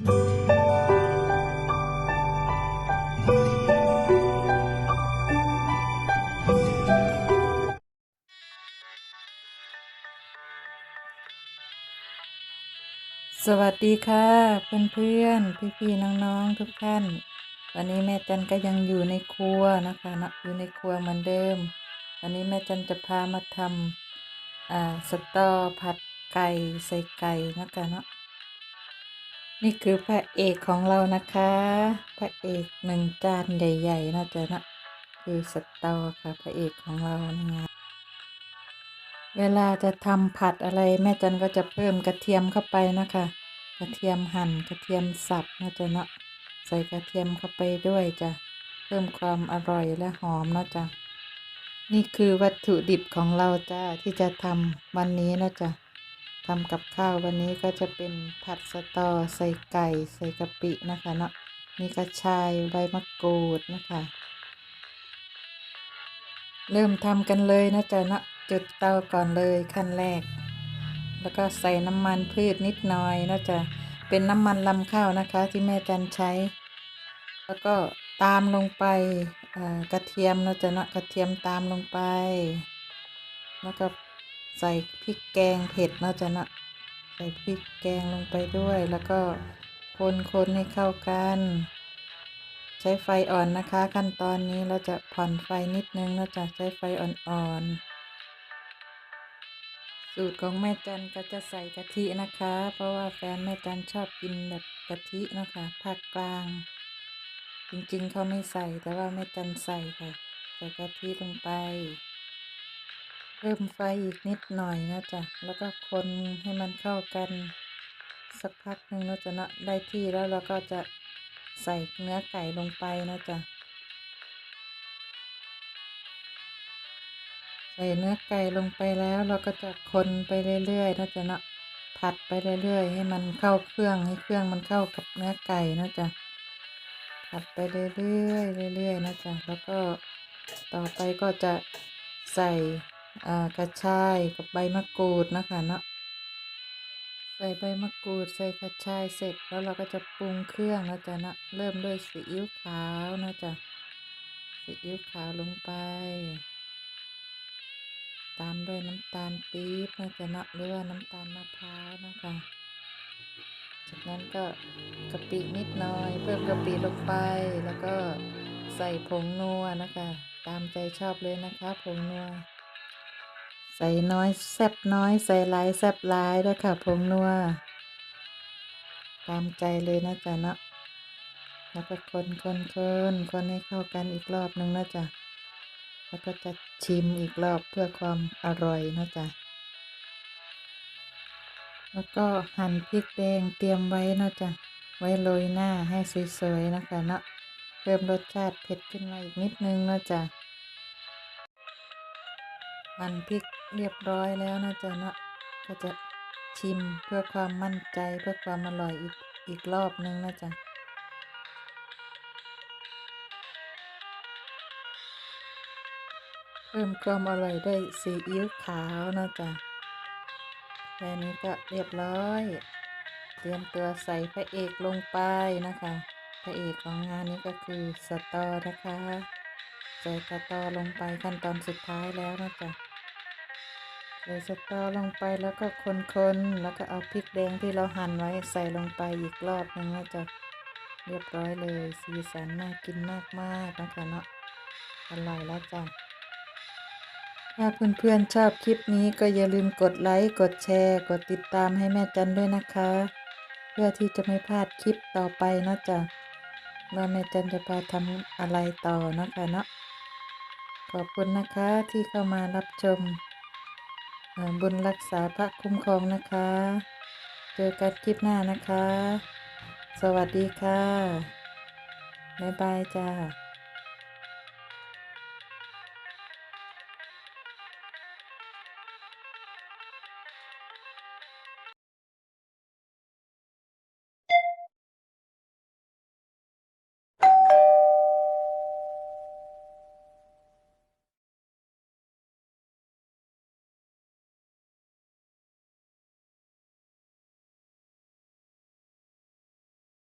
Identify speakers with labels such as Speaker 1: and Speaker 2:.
Speaker 1: สวัสดีค่ะเพื่อนๆพี่ๆน้องๆทุกท่าน วันนี้แม่จันก็ยังอยู่ในครัวนะคะนะอยู่ในครัวเหมือนเดิม วันนี้แม่จันจะพามาทำอ่าสตอผัดไก่ใส่ไก่นะคะเนาะ นี่คือพระเอกของเรานะคะ พระเอกหนึ่งจานใหญ่ๆนะจ๊ะนะคือสตอค่ะพระเอกของเรานะเวลาจะทำผัดอะไรแม่จันก็จะเพิ่มกระเทียมเข้าไปนะคะ กระเทียมหั่นกระเทียมสับนะจ๊ะนะใส่กระเทียมเข้าไปด้วยจ้ะเพิ่มความอร่อยและหอมนาะจ้ะนี่คือวัตถุดิบของเราจ้าที่จะทำวันนี้นะจ๊ะ ทำกับข้าววันนี้ก็จะเป็นผัดสะตอใส่ไก่ใส่กะปินะคะเนาะมีกระชายใบมะกรูดนะคะ เริ่มทำกันเลยนะจ๊ะเนาะจุดเตาก่อนเลยขั้นแรก แล้วก็ใส่น้ำมันพืชนิดหน่อยนะจ๊ะเป็นน้ำมันลำข้าวนะคะ ที่แม่จันใช้ แล้วก็ตามลงไปกระเทียมนะจ๊ะเนาะกระเทียมตามลงไป แล้วก็ ใส่พริกแกงเผ็ดนะจ๊ะเนาะใส่พริกแกงลงไปด้วย แล้วก็คนๆให้เข้ากัน ใช้ไฟอ่อนนะคะ ขั้นตอนนี้เราจะผ่อนไฟนิดนึงเราจะใช้ไฟอ่อนๆ สูตรของแม่จันก็จะใส่กะทินะคะ เพราะว่าแฟนแม่จันชอบกินแบบกะทิเนาะคะภาคกลาง จริงๆเขาไม่ใส่แต่ว่าแม่จันใส่ค่ะ ใส่กะทิลงไป เพิ่มไฟอีกนิดหน่อยนะจ๊ะ แล้วก็คนให้มันเข้ากัน สักพักหนึ่งเราจะเนาะได้ที่แล้วเราก็จะใส่เนื้อไก่ลงไปนะจ๊ะ ใส่เนื้อไก่ลงไปแล้วเราก็จะคนไปเรื่อยๆนะจ๊ะเนาะผัดไปเรื่อยๆ ให้มันเข้าเครื่องให้เครื่องมันเข้ากับเนื้อไก่นะจ๊ะผัดไปเรื่อยๆเรื่อยๆนะจ๊ะแล้วก็ต่อไปก็จะใส่ กระชายกับใบมะกรูดนะคะเนาะใส่ใบมะกรูดใส่กระชายเสร็จแล้วเราก็จะปรุงเครื่องนะจ๊ะนะเริ่มด้วยซีอิ๊วขาวนะจ๊ะซีอิ๊วขาวลงไป ตามด้วยน้ำตาลปี๊บนะจ๊ะนะหรือว่าน้ำตาลมะพร้าวนะคะจากนั้นก็กะปินิดหน่อยเพิ่มกะปิลงไปแล้วก็ใส่ผงนัวนะคะ ตามใจชอบเลยนะคะผงนัว ใส่น้อยแซบน้อยใส่หลายแซบหลายด้วยค่ะผงนัว ตามใจเลยนะจ๊ะเนาะแล้วก็คนคนคนคนให้เข้ากันอีกรอบนึงนะจ๊ะแล้วก็จะชิมอีกรอบเพื่อความอร่อยนะจ๊ะแล้วก็หั่นพริกแดงเตรียมไว้นะจ๊ะไว้โรยหน้าให้สวยๆนะคะเนาะเพิ่มรสชาติเผ็ดขึ้นมาอีกนิดนึงนะจ๊ะ หั่นพริกเรียบร้อยแล้วนะจ๊ะเนาะก็จะชิมเพื่อความมั่นใจเพื่อความอร่อยอีกอีกรอบนึงนะจ๊ะเพิ่มความอร่อยด้วยซีอิ๊วขาวนะจ๊ะแค่นี้ก็เรียบร้อย เตรียมตัวใส่พระเอกลงไปนะคะ พระเอกของงานนี้ก็คือสตอนะคะ ใส่สตอลงไปขั้นตอนสุดท้ายแล้วนะจ๊ะ ใส่สตอลงไปแล้วก็คนๆ แล้วก็เอาพริกแดงที่เราหั่นไว้ใส่ลงไปอีกรอบนึงนะจ๊ะเรียบร้อยเลย สีสันน่ากินมากๆนะคะเนาะอร่อยแล้วจ้ะถ้าเพื่อนๆชอบคลิปนี้ก็อย่าลืมกดไลค์กดแชร์กดติดตามให้แม่จันด้วยนะคะ เพื่อที่จะไม่พลาดคลิปต่อไปนะจ๊ะว่าแม่จันจะพาทำอะไรต่อนะคะเนาะขอบคุณนะคะที่เข้ามารับชม บุญรักษาพระคุ้มครองนะคะ เจอกันคลิปหน้านะคะ สวัสดีค่ะ บ๊ายบายจ้า